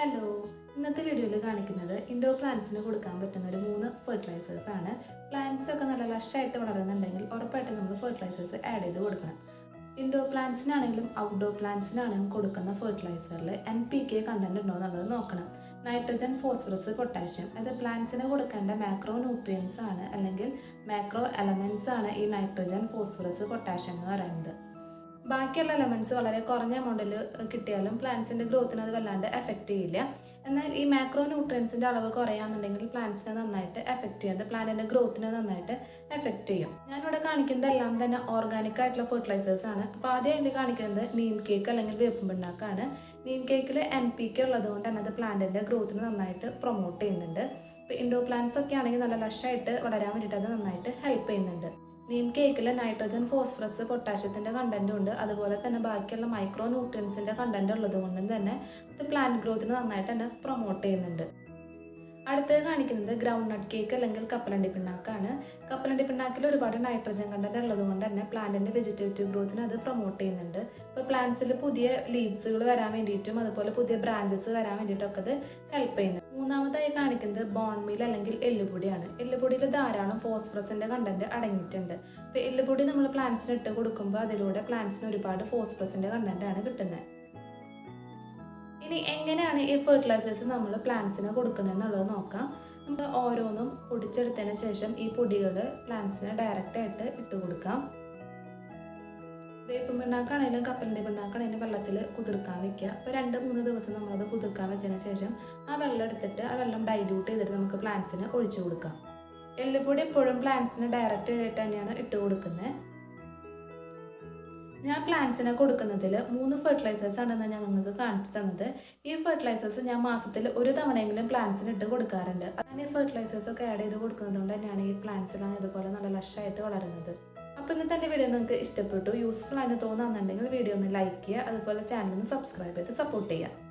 Hello ഇന്നത്തെ വീഡിയോയിൽ കാണിക്കുന്നത് ഇൻഡോർ പ്ലാന്റ്സിന് കൊടുക്കാൻ പറ്റുന്ന ഒരു മൂന്ന് ഫെർട്ടിലൈസേഴ്സ് ആണ്. പ്ലാന്റ്സ് ഒക്കെ നല്ല ലഷായിട്ട് വളരുന്നുണ്ടെങ്കിൽ ഉറപ്പായിട്ടും നമ്മൾ ഫെർട്ടിലൈസേഴ്സ് ആഡ് ചെയ്ത് കൊടുക്കണം. ഇൻഡോർ പ്ലാന്റ്സിനാണെങ്കിലും ഔട്ട്ഡോർ പ്ലാന്റ്സിനാണെങ്കിലും കൊടുക്കുന്ന ഫെർട്ടിലൈസറിൽ എൻ പി കെ കണ്ടന്റ് ഉണ്ടോ എന്നുള്ളത് നോക്കണം. നൈട്രജൻ ഫോസ്ഫറസ് പൊട്ടാഷ്യം അത് പ്ലാന്റ്സിന് കൊടുക്കേണ്ട മാക്രോ ന്യൂട്രിയൻസ് ആണ് അല്ലെങ്കിൽ മാക്രോ എലമെന്റ്സ് ആണ് ഈ നൈട്രജൻ ഫോസ്ഫറസ് പൊട്ടാഷ്യം എന്ന് പറയുന്നത്. ബാക്കിയുള്ള എലമെന്റ്സ് വളരെ കുറഞ്ഞ എമൗണ്ടിൽ കിട്ടിയാലും പ്ലാന്റ്സിന്റെ ഗ്രോത്തിനെ അത് വല്ലാണ്ട് എഫക്റ്റ് ചെയ്യില്ല. എന്നാൽ ഈ മാക്രോ ന്യൂട്രിയൻസിന്റെ അളവ് കുറയാന്നുണ്ടെങ്കിൽ പ്ലാന്റ്സിനെ നന്നായിട്ട് എഫക്റ്റ് ചെയ്യും. അത് പ്ലാന്റിന്റെ ഗ്രോത്തിനെ നന്നായിട്ട് എഫക്റ്റ് ചെയ്യും. ഞാനിവിടെ കാണിക്കുന്നതെല്ലാം തന്നെ ഓർഗാനിക് ആയിട്ടുള്ള ഫെർട്ടിലൈസേഴ്സ് ആണ്. അപ്പോൾ ആദ്യമായിട്ട് കാണിക്കുന്നത് നീം കേക്ക് അല്ലെങ്കിൽ വേപ്പും പിണ്ണാക്കാണ്. നീം കേക്കിൽ എൻ പി കെ ഉള്ളത് കൊണ്ട് തന്നെ അത് പ്ലാന്റിന്റെ ഗ്രോത്തിന് നന്നായിട്ട് പ്രൊമോട്ട് ചെയ്യുന്നുണ്ട്. ഇപ്പോൾ ഇൻഡോർ പ്ലാന്റ്സ് ഒക്കെ ആണെങ്കിൽ നല്ല ലഷായിട്ട് വളരാൻ വേണ്ടിയിട്ട് അത് നന്നായിട്ട് ഹെൽപ്പ് ചെയ്യുന്നുണ്ട്. നീം കേക്കിൽ നൈട്രജൻ ഫോസ്ഫറസ് പൊട്ടാഷ്യത്തിന്റെ കണ്ടന്റും ഉണ്ട്. അതുപോലെ തന്നെ ബാക്കിയുള്ള മൈക്രോ ന്യൂട്രിയൻസിന്റെ കണ്ടന്റ് ഉള്ളത് കൊണ്ടും തന്നെ ഇത് പ്ലാന്റ് ഗ്രോത്തിന് നന്നായിട്ട് തന്നെ പ്രൊമോട്ട് ചെയ്യുന്നുണ്ട്. അടുത്തത് കാണിക്കുന്നത് ഗ്രൗണ്ട് നട്ട് കേക്ക് അല്ലെങ്കിൽ കപ്പലണ്ടി പിണ്ണാക്കാണ്. കപ്പലണ്ടി പിണ്ണാക്കിൽ ഒരുപാട് നൈട്രജൻ കണ്ടന്റ് ഉള്ളത് കൊണ്ട് തന്നെ പ്ലാന്റിന്റെ വെജിറ്റേറ്റീവ് ഗ്രോത്തിന് അത് പ്രൊമോട്ട് ചെയ്യുന്നുണ്ട്. ഇപ്പോൾ പ്ലാന്റ്സിൽ പുതിയ ലീവ്സുകൾ വരാൻ വേണ്ടിയിട്ടും അതുപോലെ പുതിയ ബ്രാഞ്ചസ് വരാൻ വേണ്ടിയിട്ടൊക്കെ അത് ഹെൽപ്പ് ചെയ്യുന്നു മൂന്നാമതായി കാണിക്കുന്നത് ബോൺമീൽ അല്ലെങ്കിൽ എല്ലുപൊടിയാണ്. എല്ലുപൊടിയിൽ ധാരാളം ഫോസ്ഫറസിന്റെ കണ്ടന്റ് അടങ്ങിയിട്ടുണ്ട്. ഇപ്പോൾ എല്ലുപൊടി നമ്മൾ പ്ലാന്റ്സിന് ഇട്ട് കൊടുക്കുമ്പോൾ അതിലൂടെ പ്ലാന്റ്സിന് ഒരുപാട് ഫോസ്ഫറസിന്റെ കണ്ടന്റ് ആണ് കിട്ടുന്നത്. ഇനി എങ്ങനെയാണ് ഈ ഫെർട്ടിലൈസേഴ്സ് നമ്മൾ പ്ലാന്റ്സിന് കൊടുക്കുന്നത് എന്നുള്ളത് നോക്കാം. നമ്മൾ ഓരോന്നും പൊടിച്ചെടുത്തതിന് ശേഷം ഈ പൊടികൾ പ്ലാന്റ്സിന് ഡയറക്റ്റ് ആയിട്ട് ഇട്ട് കൊടുക്കാം. വേപ്പും പിണ്ണാക്കാണേലും കപ്പലിന്റെ പിണ്ണാക്കാണേലും വെള്ളത്തിൽ കുതിർക്കാൻ വെക്കുക. അപ്പോൾ രണ്ട് മൂന്ന് ദിവസം നമ്മളത് കുതിർക്കാൻ വെച്ചതിന് ശേഷം ആ വെള്ളം എടുത്തിട്ട് ആ വെള്ളം ഡൈല്യൂട്ട് ചെയ്തിട്ട് നമുക്ക് പ്ലാന്റ്സിന് ഒഴിച്ചു കൊടുക്കാം. എല്ലുപൊടി എപ്പോഴും പ്ലാന്റ്സിന് ഡയറക്റ്റ് ആയിട്ട് തന്നെയാണ് ഇട്ട് കൊടുക്കുന്നത് ഞാൻ പ്ലാന്റ്സിന് കൊടുക്കുന്നതിൽ മൂന്ന് ഫെർട്ടിലൈസേഴ്സ് ആണെന്ന് ഞാൻ നിങ്ങൾക്ക് കാണിച്ചു തന്നത്. ഈ ഫെർട്ടിലൈസേഴ്സ് ഞാൻ മാസത്തിൽ ഒരു തവണയെങ്കിലും പ്ലാന്റ്സിന് ഇട്ട് കൊടുക്കാറുണ്ട്. അങ്ങനെ ഫെർട്ടിലൈസേഴ്സ് ഒക്കെ ആഡ് ചെയ്ത് കൊടുക്കുന്നത് കൊണ്ട് തന്നെയാണ് ഈ പ്ലാന്റ്സിലാണ് ഇതുപോലെ നല്ല ലഷായിട്ട് വളരുന്നത്. അപ്പോൾ ഇന്നത്തെ എന്റെ വീഡിയോ നിങ്ങൾക്ക് ഇഷ്ടപ്പെട്ടു യൂസ്ഫുൾ ആണെന്ന് തോന്നുന്നുണ്ടെങ്കിൽ വീഡിയോ ഒന്ന് ലൈക്ക് ചെയ്യുക അതുപോലെ ചാനൽ ഒന്ന് സബ്സ്ക്രൈബ് ചെയ്ത് സപ്പോർട്ട് ചെയ്യുക.